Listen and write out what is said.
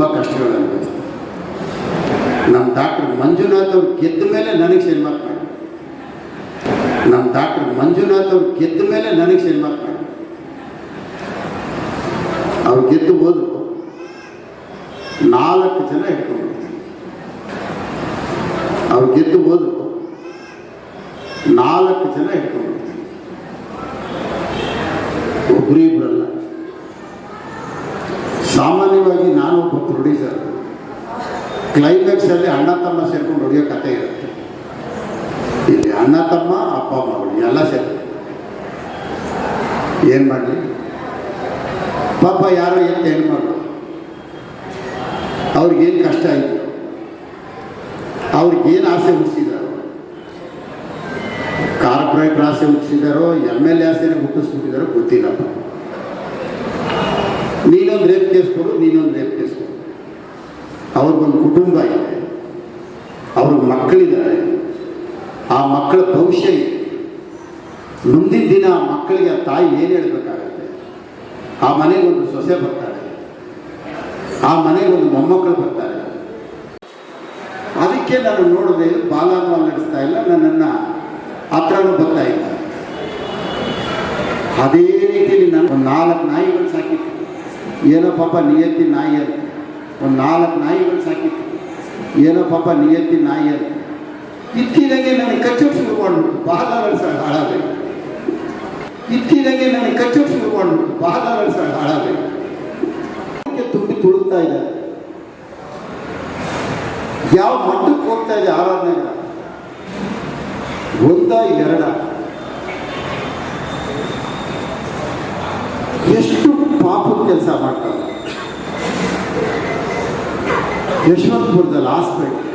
ತುಂಬ ಕಷ್ಟಗಳು ನಮ್ಮ ಡಾಕ್ಟರ್ ಮಂಜುನಾಥ್ ಅವ್ರು ಗೆದ್ದ ಮೇಲೆ ನನಗೆ ಸನ್ಮಾನ ಮಾಡಿ. ನಮ್ಮ ಡಾಕ್ಟರ್ ಮಂಜುನಾಥ್ ಅವ್ರು ಗೆದ್ದ ಮೇಲೆ ನನಗೆ ಸನ್ಮಾನ ಮಾಡಿ. ಅವ್ರು ಗೆದ್ದು ಹೋದ್ರು. ನಾಲ್ಕು ಜನ ಇಟ್ಕೊಂಡು ಅವ್ರು ಗೆದ್ದು ಹೋದ್ರು. ನಾಲ್ಕು ಜನ ಇಟ್ಕೊಂಡು ಗುರಿ ಇಬ್ಬರಲ್ಲ ಸಾಮಾನ್ಯವಾಗಿ ನಾನು ಒಬ್ಬ ಪ್ರೊಡ್ಯೂಸರ್ ಕ್ಲೈಮ್ಯಾಕ್ಸ್ ಅಲ್ಲಿ ಅಣ್ಣ ತಮ್ಮ ಸೇರ್ಕೊಂಡು ಹೊಡೆಯೋ ಕಥೆ ಇರುತ್ತೆ ಇಲ್ಲಿ ಅಣ್ಣ ತಮ್ಮ, ಅಪ್ಪ ಮಗಳು, ಎಲ್ಲ ಸೇರಿ ಏನು ಮಾಡಲಿ? ಪಾಪ ಯಾರೋ ಏನು ಹೆಣ್ಮಗಳು ಅವ್ರಿಗೇನು ಕಷ್ಟ ಆಯಿತು? ಅವ್ರಿಗೇನು ಆಸೆ ಹುಟ್ಟಿಸಿದಾರೋ? ಕಾರ್ಪೊರೇಟರ್ ಆಸೆ ಹುಟ್ಟಿಸಿದಾರೋ? ಎಂ ಎಲ್ ಎ ಆಸೆನೇ ಹುಟ್ಟಿಸ್ಬಿಟ್ಟಿದಾರೋ ಗೊತ್ತಿಲ್ಲಪ್ಪ. ಕೇಸ್ ನೀನೊಂದು ರೇಪ್ ಕೇಸ್ ಅವ್ರಿಗೊಂದು ಕುಟುಂಬ ಇದೆ. ಅವ್ರ ಮಕ್ಕಳಿದ್ದಾರೆ. ಆ ಮಕ್ಕಳ ಭವಿಷ್ಯ ಇದೆ. ಮುಂದಿನ ದಿನ ಆ ಮಕ್ಕಳಿಗೆ ಆ ತಾಯಿ ಏನು ಹೇಳ್ಬೇಕಾಗತ್ತೆ? ಆ ಮನೆಗೆ ಒಂದು ಸೊಸೆ ಬರ್ತಾರೆ. ಆ ಮನೆಗೆ ಒಂದು ಮೊಮ್ಮಕ್ಕಳು ಬರ್ತಾರೆ. ಅದಕ್ಕೆ ನಾನು ನೋಡಿದೆ ಇದು ಬಾಲಾನ್ವ ನಡೆಸ್ತಾ ಇಲ್ಲ, ನನ್ನನ್ನು ಹತ್ರನೂ ಬರ್ತಾ ಇಲ್ಲ. ಅದೇ ರೀತಿಯಲ್ಲಿ ನಾನು ನಾಲ್ಕು ನಾಯಿಗಳು ಸಾಕಿತ್ತು. ಏನೋ ಪಾಪ ನಿಯತ್ತಿ ನಾಯಿ ಒಂದು ನಾಲ್ಕು ನಾಯಿಗಳು ಸಾಕಿತ್ತು. ಏನೋ ಪಾಪ ನಿಯತ್ತಿ ನಾಯಿ ಅಂತ ನನಗೆ ಕಚ್ಚೋಟ್ ಶುರು ಮಾಡ್ಬಿಟ್ಟು ಬಾಲಾಗಳು ಸಹ ಹಾಳಾಗಬೇಕು ಇತ್ತಿದಂಗೆ ನನಗೆ ಕಚ್ಚೋಟ್ ಶುರು ಮಾಡ್ಬಿಟ್ಟು ಬಾಲಾಗಳು ಸಹ ಹಾಳಾಗಬೇಕು ತುಂಬಿ ತುಳುಕ್ತಾ ಇದೆ ಯಾವ ಮಟ್ಟಕ್ಕೆ ಹೋಗ್ತಾ ಇದೆ ಆರಾಧನೆ ಒಂದ ಎರಡ? ಕೆಲಸ ಮಾಡ್ತಾರೆ. ಯಶವಂತಪುರದಲ್ಲಿ ಹಾಸ್ಪಿಟಲ್